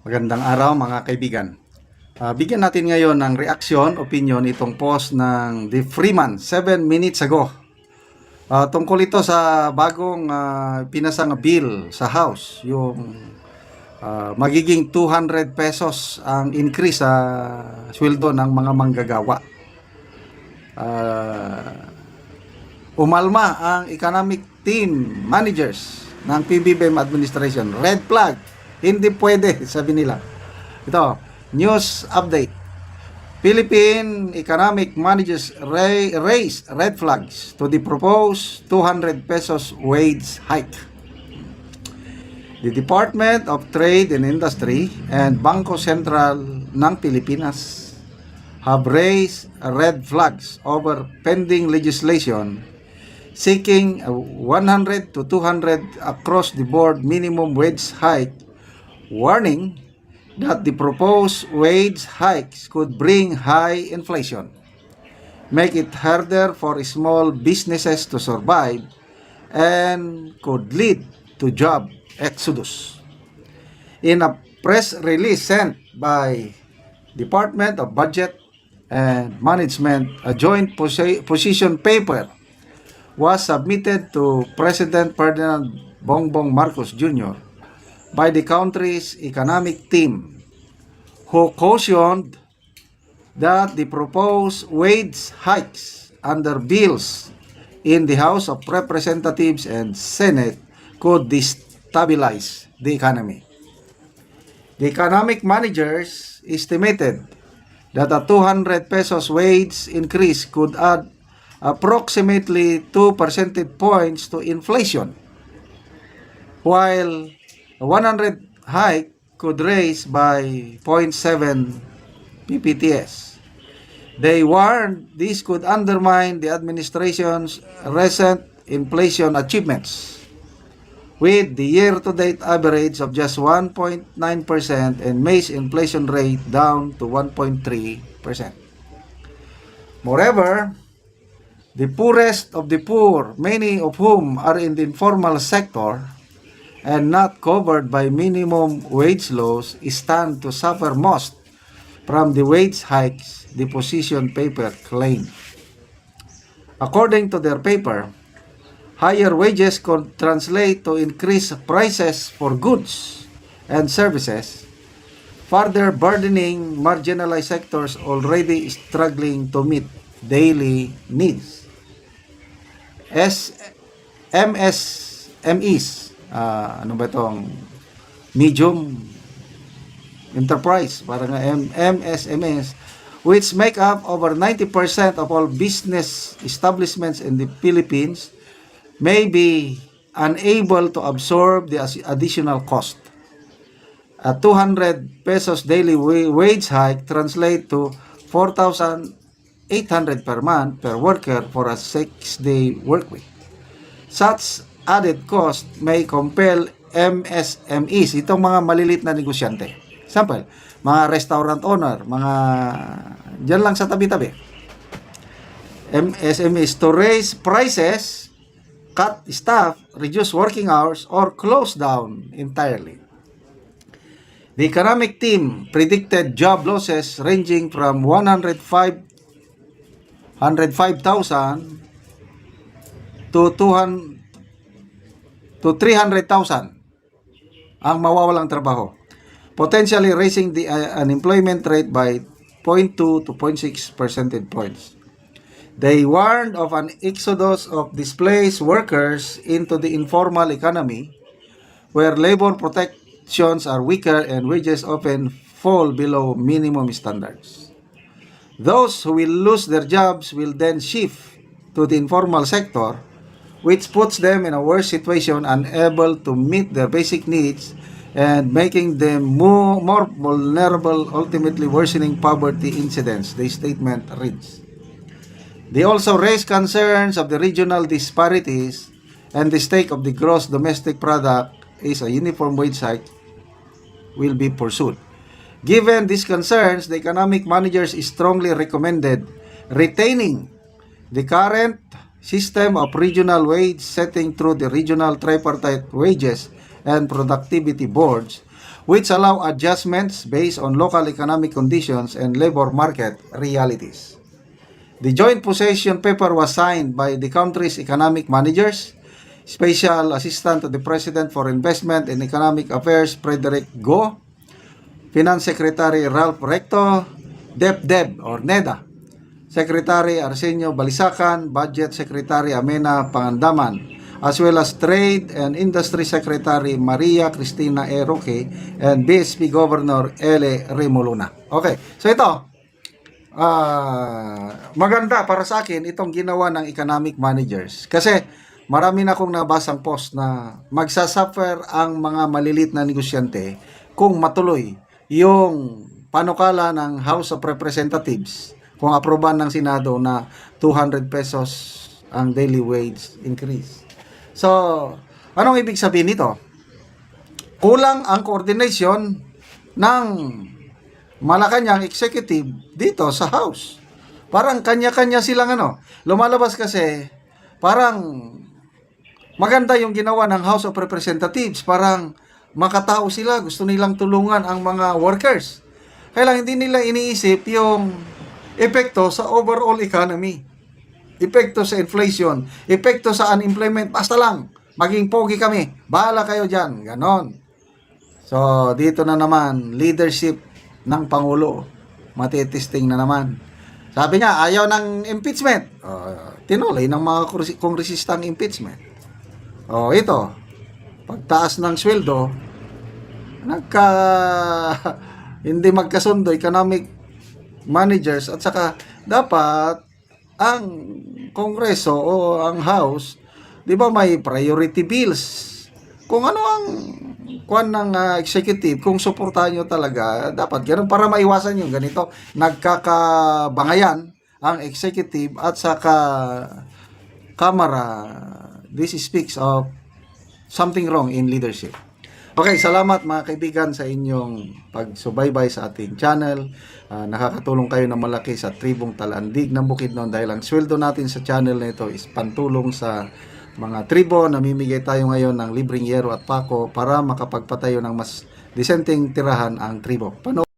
Magandang araw mga kaibigan. Ah, bigyan natin ngayon ng reaksyon, opinion itong post ng The Freeman 7 minutes ago. Ah, tungkol ito sa bagong ah, pinasang bill sa House, yung ah, magiging 200 pesos ang increase sa sweldo ng mga manggagawa. Ah, umalma ang economic team managers ng PBBM administration. Red flag. Hindi pwede, sabi nila. Ito, news update. Philippine economic managers ra- raise red flags to the proposed 200 pesos wage hike. The Department of Trade and Industry and Bangko Sentral ng Pilipinas have raised red flags over pending legislation seeking a 100 to 200 across the board minimum wage hike, warning that the proposed wage hikes could bring high inflation, make it harder for small businesses to survive, and could lead to job exodus. In a press release sent by Department of Budget and Management, a joint posi- position paper was submitted to President Ferdinand Bongbong Marcos Jr. by the country's economic team, who cautioned that the proposed wage hikes under bills in the House of Representatives and Senate could destabilize the economy. The economic managers estimated that a 200 pesos wage increase could add approximately 2 percentage points to inflation, while a 100 hike could raise by 0.7 ppts. They warned this could undermine the administration's recent inflation achievements, with the year-to-date average of just 1.9% and May's inflation rate down to 1.3%. Moreover, the poorest of the poor, many of whom are in the informal sector and not covered by minimum wage laws, stand to suffer most from the wage hikes, the position paper claimed. According to their paper, higher wages could translate to increased prices for goods and services, further burdening marginalized sectors already struggling to meet daily needs. S MSMEs, ah, ano ba itong medium enterprise, parang MSMEs, which make up over 90% of all business establishments in the Philippines, may be unable to absorb the additional cost. A 200 pesos daily wa- wage hike translate to 4,800 per month per worker for a 6-day work week. Such added cost may compel MSMEs, itong mga malilit na negosyante. Example, mga restaurant owner, mga dyan lang sa tabi-tabi. MSMEs to raise prices, cut staff, reduce working hours, or close down entirely. The economic team predicted job losses ranging from 105 105,000 to 200 to 300,000 ang mawawalang trabaho. Potentially raising the uh, unemployment rate by 0.2 to 0.6 percentage points. They warned of an exodus of displaced workers into the informal economy where labor protections are weaker and wages often fall below minimum standards. Those who will lose their jobs will then shift to the informal sector, which puts them in a worse situation, unable to meet their basic needs and making them more, more vulnerable, ultimately worsening poverty incidents, the statement reads. They also raise concerns of the regional disparities and the stake of the gross domestic product is a uniform wage hike will be pursued. Given these concerns, the economic managers strongly recommended retaining the current system of regional wage setting through the regional tripartite wages and productivity boards which allow adjustments based on local economic conditions and labor market realities. The joint possession paper was signed by the country's economic managers, Special Assistant to the President for Investment and Economic Affairs Frederick Go, Finance Secretary Ralph Recto, DepDeb or NEDA, Secretary Arsenio Balisacan, Budget Secretary Amena Pangandaman, as well as Trade and Industry Secretary Maria Cristina E. Roque and BSP Governor Ele Remoluna. Okay, so ito, ah maganda para sa akin itong ginawa ng economic managers. Kasi marami na akong nabasang post na magsasuffer ang mga malilit na negosyante kung matuloy yung panukala ng House of Representatives kung aproban ng Senado na 200 pesos ang daily wage increase. So, anong ibig sabihin nito? Kulang ang coordination ng Malacanang executive dito sa House. Parang kanya-kanya silang ano. Lumalabas kasi parang maganda yung ginawa ng House of Representatives. Parang makatao sila. Gusto nilang tulungan ang mga workers. Kaya lang hindi nila iniisip yung epekto sa overall economy. Epekto sa inflation. Epekto sa unemployment. Basta lang. Maging pogi kami. Bahala kayo dyan. Ganon. So, dito na naman, leadership ng Pangulo. Matitesting na naman. Sabi niya, ayaw ng impeachment. Uh, tinuloy ng mga kursi- kongresistang impeachment. O, ito. Pagtaas ng sweldo, nagka hindi magkasundo economic managers at saka dapat ang kongreso o ang house 'di ba may priority bills. Kung ano ang kuan ng ah, executive kung suportahan nyo talaga dapat ganun para maiwasan yung ganito. Nagkakabangayan ang executive at saka kamara this speaks of something wrong in leadership Okay, salamat mga kaibigan sa inyong pagsubaybay sa ating channel. Ah, nakakatulong kayo ng malaki sa tribong Talandig ng Bukidnon dahil ang sweldo natin sa channel na ito is pantulong sa mga tribo. Namimigay tayo ngayon ng libreng yero at pako para makapagpatayo ng mas disenteng tirahan ang tribo. Pano